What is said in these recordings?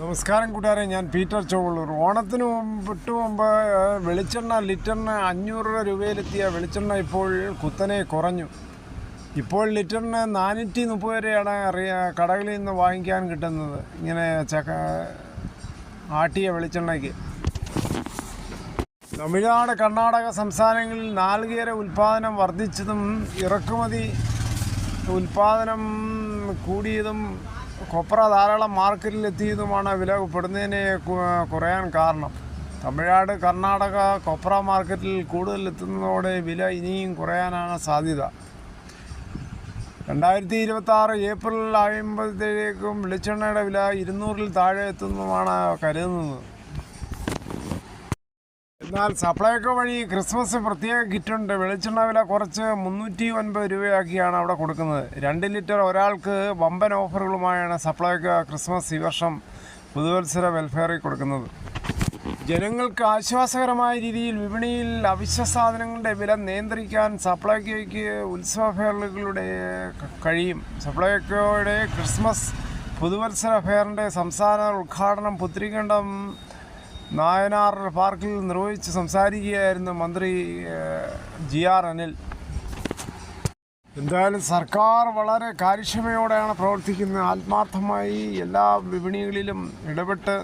നമസ്കാരം കൂട്ടുകാരെ ഞാൻ പീറ്റർ ചോവള്ളൂർ. ഓണത്തിന് തൊട്ട് മുമ്പ് വെളിച്ചെണ്ണ ലിറ്ററിന് അഞ്ഞൂറ് രൂപയിലെത്തിയ വെളിച്ചെണ്ണ ഇപ്പോൾ കുത്തനെ കുറഞ്ഞു. ഇപ്പോൾ ലിറ്ററിന് നാനൂറ്റി മുപ്പത് വരെയാണ് അറിയ കടകളിൽ നിന്ന് വാങ്ങിക്കാൻ കിട്ടുന്നത്. ഇങ്ങനെ ചക്ക ആട്ടിയ വെളിച്ചെണ്ണയ്ക്ക്. തമിഴ്നാട് കർണാടക സംസ്ഥാനങ്ങളിൽ നാളികേര ഉൽപ്പാദനം വർദ്ധിച്ചതും ഇറക്കുമതി ഉൽപ്പാദനം കൂടിയതും കൊപ്ര ധാരാളം മാർക്കറ്റിൽ എത്തിയതുമാണ് വില പെടുന്നതിനെ കു- കുറയാൻ കാരണം. തമിഴ്നാട് കർണാടക കൊപ്ര മാർക്കറ്റിൽ കൂടുതൽ എത്തുന്നതോടെ വില ഇനിയും കുറയാനാണ് സാധ്യത. രണ്ടായിരത്തി ഇരുപത്തി ആറ് ഏപ്രിൽ ആകുമ്പോഴത്തേക്കും വെളിച്ചെണ്ണയുടെ വില ഇരുന്നൂറിൽ താഴെ എത്തുന്നതുമാണ് കരുതുന്നത്. എന്നാൽ സപ്ലൈകോ വഴി ക്രിസ്മസ് പ്രത്യേക കിറ്റുണ്ട്. വെളിച്ചെണ്ണ വില കുറച്ച് മുന്നൂറ്റി ഒൻപത് രൂപയാക്കിയാണ് അവിടെ കൊടുക്കുന്നത്. രണ്ട് ലിറ്റർ ഒരാൾക്ക് വമ്പൻ ഓഫറുകളുമായാണ് സപ്ലൈകോ ക്രിസ്മസ് ഈ വർഷം പുതുവത്സര വെൽഫെയറിൽ കൊടുക്കുന്നത്. ജനങ്ങൾക്ക് ആശ്വാസകരമായ രീതിയിൽ വിപണിയിൽ അവശ്യ സാധനങ്ങളുടെ വില നിയന്ത്രിക്കാൻ സപ്ലൈകോയ്ക്ക് ഉത്സവ ഫെയറുകളുടെ കഴിയും. സപ്ലൈകോയുടെ ക്രിസ്മസ് പുതുവത്സര ഫെയറിന്റെ സംസ്ഥാന ഉദ്ഘാടനം പുത്തിരിക്കണ്ടം നായനാർ പാർക്കിൽ നിർവഹിച്ച് സംസാരിക്കുകയായിരുന്നു മന്ത്രി ജി ആർ അനിൽ. എന്തായാലും സർക്കാർ വളരെ കാര്യക്ഷമയോടെയാണ് പ്രവർത്തിക്കുന്നത്. ആത്മാർത്ഥമായി എല്ലാ വിപണികളിലും ഇടപെട്ട്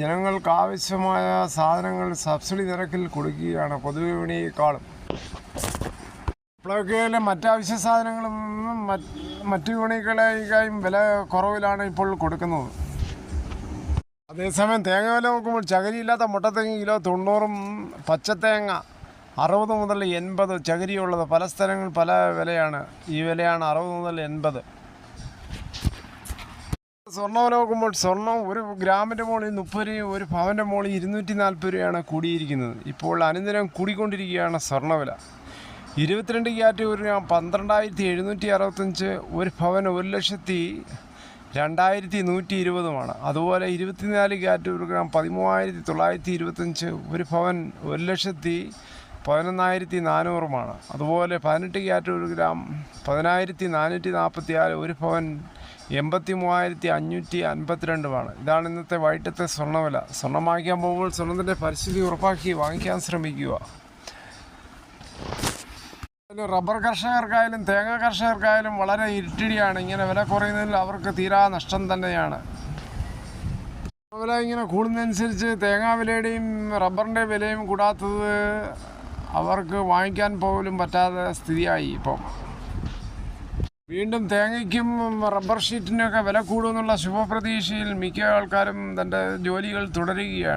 ജനങ്ങൾക്ക് ആവശ്യമായ സാധനങ്ങൾ സബ്സിഡി നിരക്കിൽ കൊടുക്കുകയാണ് പൊതുവിപണിയേക്കാളും ഇപ്പോഴൊക്കെ മറ്റാവശ്യ സാധനങ്ങളും മറ്റ് വിപണികളേക്കാളും വില കുറവിലാണ് ഇപ്പോൾ കൊടുക്കുന്നത്. അതേസമയം തേങ്ങ വില നോക്കുമ്പോൾ മുട്ട മുട്ടത്തേങ്ങ കിലോ തൊണ്ണൂറും പച്ചത്തേങ്ങ അറുപത് മുതൽ എൺപത് ചകരിയുള്ളത് പല സ്ഥലങ്ങൾ പല വിലയാണ്. ഈ വിലയാണ് അറുപത് മുതൽ എൺപത്. സ്വർണ വില നോക്കുമ്പോൾ സ്വർണം ഒരു ഗ്രാമിന്റെ മുകളിൽ മുപ്പത് രൂപയും ഒരു പവന്റെ മുകളിൽ ഇരുന്നൂറ്റി നാൽപ്പത് രൂപയാണ് കൂടിയിരിക്കുന്നത്. ഇപ്പോൾ അനുദിനം കൂടിക്കൊണ്ടിരിക്കുകയാണ് സ്വർണവില ഇരുപത്തിരണ്ട് ക്യാറ്റ് ഒരു പന്ത്രണ്ടായിരത്തി എഴുന്നൂറ്റി അറുപത്തഞ്ച് ഒരു പവൻ ഒരു ലക്ഷത്തി രണ്ടായിരത്തി നൂറ്റി ഇരുപതുമാണ് അതുപോലെ ഇരുപത്തിനാല് ക്യാറ്റ് ഒരു ഗ്രാം പതിമൂവായിരത്തി തൊള്ളായിരത്തി ഇരുപത്തഞ്ച് ഒരു ഭവൻ ഒരു ലക്ഷത്തി പതിനൊന്നായിരത്തി നാനൂറുമാണ് അതുപോലെ പതിനെട്ട് ക്യാറ്റ് ഒരു ഗ്രാം പതിനായിരത്തി നാനൂറ്റി നാൽപ്പത്തി ആറ് ഒരു ഭവൻ എൺപത്തി മൂവായിരത്തി അഞ്ഞൂറ്റി അൻപത്തിരണ്ടുമാണ് ഇതാണ് ഇന്നത്തെ വൈകിട്ടത്തെ സ്വർണവില. സ്വർണം വാങ്ങിക്കാൻ പോകുമ്പോൾ സ്വർണത്തിന്റെ പരിസ്ഥിതി ഉറപ്പാക്കി വാങ്ങിക്കാൻ ശ്രമിക്കുക. റബ്ബർ കർഷകർക്കായാലും തേങ്ങ കർഷകർക്കായാലും വളരെ ഇരുട്ടിടിയാണ് ഇങ്ങനെ വില കുറയുന്നതിൽ അവർക്ക് തീരാ നഷ്ടം തന്നെയാണ്. വില ഇങ്ങനെ കൂടുന്നതനുസരിച്ച് തേങ്ങാ വിലയുടെയും റബ്ബറിന്റെ വിലയും കൂടാത്തത് അവർക്ക് വാങ്ങിക്കാൻ പോലും പറ്റാത്ത സ്ഥിതിയായി ഇപ്പം. വീണ്ടും തേങ്ങയ്ക്കും റബ്ബർ ഷീറ്റിനൊക്കെ വില കൂടുമെന്നുള്ള ശുഭപ്രതീക്ഷയിൽ മിക്ക ആൾക്കാരും തന്റെ ജോലികൾ തുടരുകയാണ്.